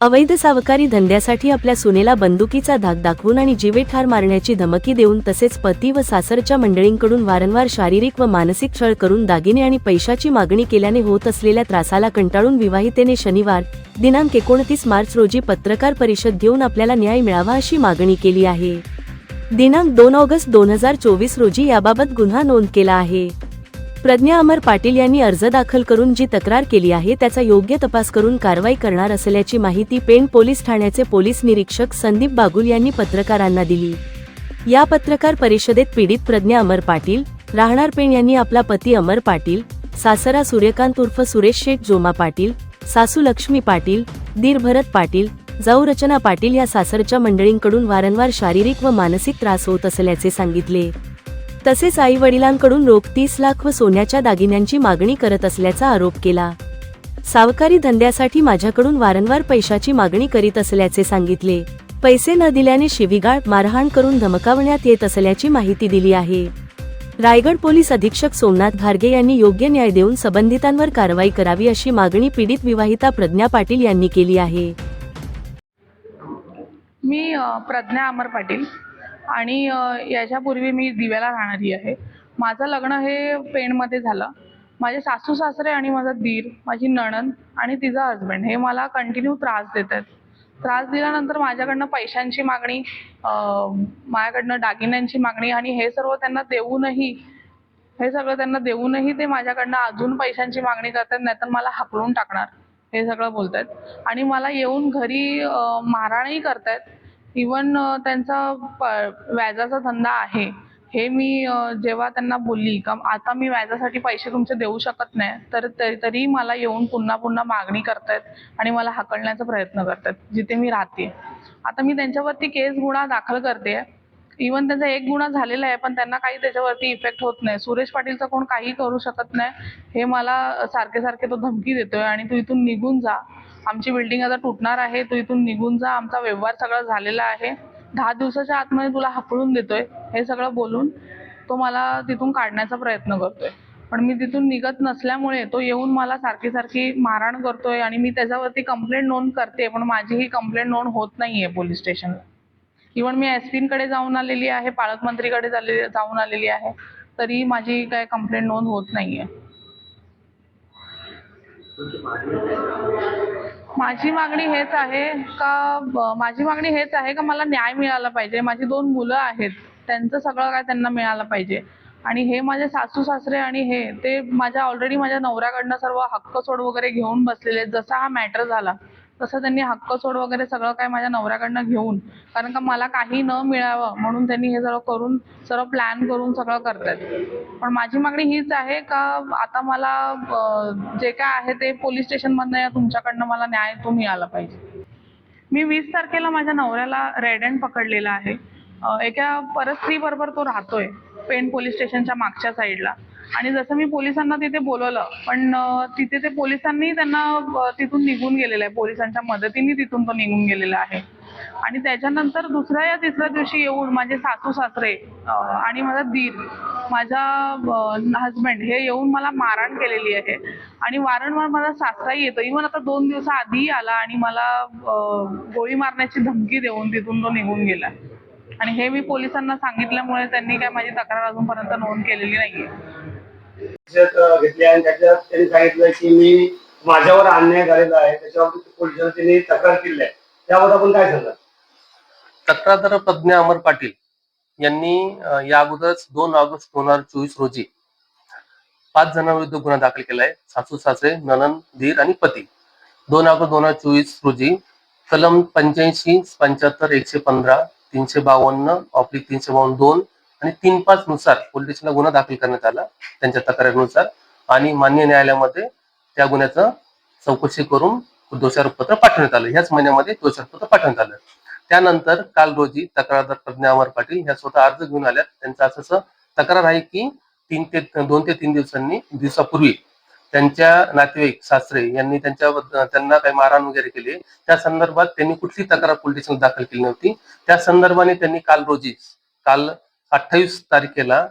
अवैध सावकारी धंद्यासाठी आपल्या सुनेला बंदुकीचा धाक दाखवून आणि जीवे ठार मारण्याची धमकी देऊन तसेच पती व सासरच्या मंडळींकडून वारंवार शारीरिक व मानसिक छळ करून दागिने आणि पैशाची मागणी केल्याने होत असलेल्या त्रासाला कंटाळून विवाहितेने शनिवार दिनांक एकोणतीस मार्च रोजी पत्रकार परिषद घेऊन आपल्याला न्याय मिळावा अशी मागणी केली आहे. दिनांक दोन ऑगस्ट दोन हजार चोवीस रोजी याबाबत गुन्हा नोंद केला आहे. प्रज्ञा अमर पाटील यांनी अर्ज दाखल करून जी तक्रार केली आहे त्याचा योग्य तपास करून कारवाई करणार असल्याची माहिती पेण पोलीस ठाण्याचे पोलीस निरीक्षक संदीप बागुल यांनी पत्रकारांना दिली. या पत्रकार परिषदेत पीडित प्रज्ञा अमर पाटील राहणार पेण यांनी आपला पती अमर पाटील सासरा सूर्यकांत उर्फ सुरेश शेठ जोमा पाटील सासू लक्ष्मी पाटील दीर भरत पाटील जाऊ रचना पाटील या सासरच्या मंडळींकडून वारंवार शारीरिक व मानसिक त्रास होत असल्याचे सांगितले. तसेच आई वडिलांकडून रोख तीस लाख व सोन्याच्या दागिन्यांची मागणी करत असल्याचा आरोप केला. सावकारी धंद्यासाठी माझ्याकडून वारंवार पैशाची मागणी करीत असल्याचे सांगितले. पैसे न दिल्याने शिवीगाळ मारहाण करून धमकावण्यात येत असल्याची माहिती दिली आहे. रायगड पोलीस अधीक्षक सोमनाथ घारगे यांनी योग्य न्याय देऊन संबंधितांवर कारवाई करावी अशी मागणी पीडित विवाहिता प्रज्ञा पाटील यांनी केली आहे. मी प्रज्ञा अमर पाटील. आणि याच्यापूर्वी मी दिव्याला राहणारी आहे. माझं लग्न हे पेणमध्ये झालं. माझे सासू सासरे आणि माझा दीर माझी नणंद आणि तिचा हस्बंड हे मला कंटिन्यू त्रास देत आहेत त्रास दिल्यानंतर माझ्याकडनं पैशांची मागणी माझ्याकडनं दागिन्यांची मागणी आणि हे सर्व त्यांना देऊनही हे सगळं त्यांना देऊनही ते माझ्याकडनं अजून पैशांची मागणी करतात नाहीतर मला हाकलून टाकणार. हे सगळं बोलतात. आणि मला येऊन घरी मारहाणही करतायत. इवन त्यांचा प- व्याजाचा धंदा आहे. हे मी जेव्हा त्यांना बोलली का आता मी व्याजासाठी पैसे तुमचे देऊ शकत नाही तर ते- तरी मला येऊन पुन्हा पुन्हा मागणी करतायत आणि मला हाकलण्याचा प्रयत्न करतायत जिथे मी राहते. आता मी त्यांच्यावरती केस गुन्हा दाखल करते. इवन त्यांचा एक गुन्हा झालेला आहे पण त्यांना काही त्याच्यावरती इफेक्ट होत नाही. सुरेश पाटीलचं कोण काही करू शकत नाही हे मला सारखे सारखे तो धमकी देतोय आणि तू इथून निघून जा. आमची बिल्डिंग आता तुटणार आहे तू इथून निघून जा आमचा व्यवहार सगळा झालेला आहे. दहा दिवसाच्या आतमध्ये तुला हाकळून देतोय हे सगळं बोलून तो मला तिथून काढण्याचा प्रयत्न करतोय. पण मी तिथून निघत नसल्यामुळे तो येऊन मला सारखी सारखी मारहाण करतोय आणि मी त्याच्यावरती कंप्लेंट नोंद करते पण माझी ही कंप्लेंट नोंद होत नाहीये पोलीस स्टेशनला इव्हन मी एस पींकडे जाऊन आलेली आहे पालकमंत्रीकडे जाऊन आलेली आहे तरी माझी काय कंप्लेंट नोंद होत नाहीये. माझी मागणी हेच आहे का माझी मागणी हेच आहे का मला न्याय मिळाला पाहिजे? माझी दोन मुलं आहेत त्यांचं सगळं काय त्यांना मिळालं पाहिजे? आणि हे माझे सासू सासरे आणि हे ते माझ्या ऑलरेडी माझ्या नवऱ्याकडनं सर्व हक्क सोड वगैरे घेऊन बसलेले आहेत. जसा हा मॅटर झाला तसं त्यांनी हक्क सोड वगैरे सगळं काय माझ्या नवऱ्याकडनं घेऊन कारण का मला काही न मिळावं म्हणून त्यांनी हे सगळं करून सर्व प्लॅन करून सगळं करतात पण माझी मागणी हीच आहे का आता मला जे काय आहे ते पोलीस स्टेशनमधनं या तुमच्याकडनं मला न्याय तो मिळाला पाहिजे. मी वीस तारखेला माझ्या नवऱ्याला रेड हँड पकडलेला आहे. एका परस्त्री बरोबर तो राहतोय पेण पोलीस स्टेशनच्या मागच्या साईडला आणि जसं मी पोलिसांना तिथे बोलवलं पण तिथे ते पोलिसांनी त्यांना तिथून निघून गेलेलं आहे. पोलिसांच्या मदतीने तिथून तो निघून गेलेला आहे. आणि त्याच्यानंतर दुसऱ्या या तिसऱ्या दिवशी येऊन माझे सासू सासरे आणि माझा दीर माझा हस्बंड हे येऊन मला मारहाण केलेली आहे. आणि वारंवार माझा सासराही येतो. इव्हन आता दोन दिवसाआधी आला आणि मला गोळी मारण्याची धमकी देऊन तिथून तो निघून गेला. आणि हे मी पोलिसांना सांगितल्यामुळे त्यांनी काय माझी तक्रार अजूनपर्यंत नोंद केलेली नाहीये. घेतली आणि त्याच्यात त्यांनी सांगितलं की मी माझ्यावर अन्याय झालेला आहे त्याच्यावरती पोलिसांना त्यांनी तक्रार केली आहे. त्यावर आपण काय सांगणार? तक्रारदार प्रज्ञा अमर पाटील यांनी या अगोदरच दोन ऑगस्ट दोन हजार चोवीस रोजी पाच जणांविरुद्ध गुन्हा दाखल केला आहे. सासू सासरे ननन धीर आणि पती. दोन ऑगस्ट दोन हजार चोवीस रोजी कलम पंच्याऐंशी पंच्याहत्तर एकशे पंधरा तीनशे बावन्न ऑब्लिक तीनशे बावन्न दोन आणि तीन पाच नुसार पोलीस स्टेशनला गुन्हा दाखल करण्यात आला त्यांच्या तक्रारीनुसार. आणि मान्य न्यायालयामध्ये त्या गुन्ह्याचं चौकशी करून दोषारोपपत्र पाठवण्यात आलं. ह्याच महिन्यामध्ये दोषारोपपत्र पाठवण्यात आलं. त्यानंतर काल रोजी तक्रारदार प्रज्ञा अमर पाटील ह्या स्वतः अर्ज घेऊन आल्यात. त्यांचं असं असं तक्रार आहे की तीन ते दोन ते तीन दिवसांनी दिवसापूर्वी त्यांच्या नातेवाईक सासरे यांनी त्यांच्या त्यांना काही मारहाण वगैरे केले. त्या संदर्भात त्यांनी कुठली तक्रार पोलीस दाखल केली नव्हती. त्या संदर्भाने त्यांनी काल रोजी काल अठ्ठावीस तारखेला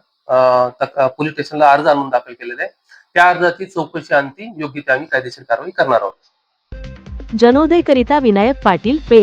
पोलीस स्टेशनला अर्ज आणून दाखल केलेला आहे. त्या अर्जाची चौकशी आणती योग्य ते आम्ही कायदेशीर कारवाई करणार आहोत. जनोदयकरिता विनायक पाटील पे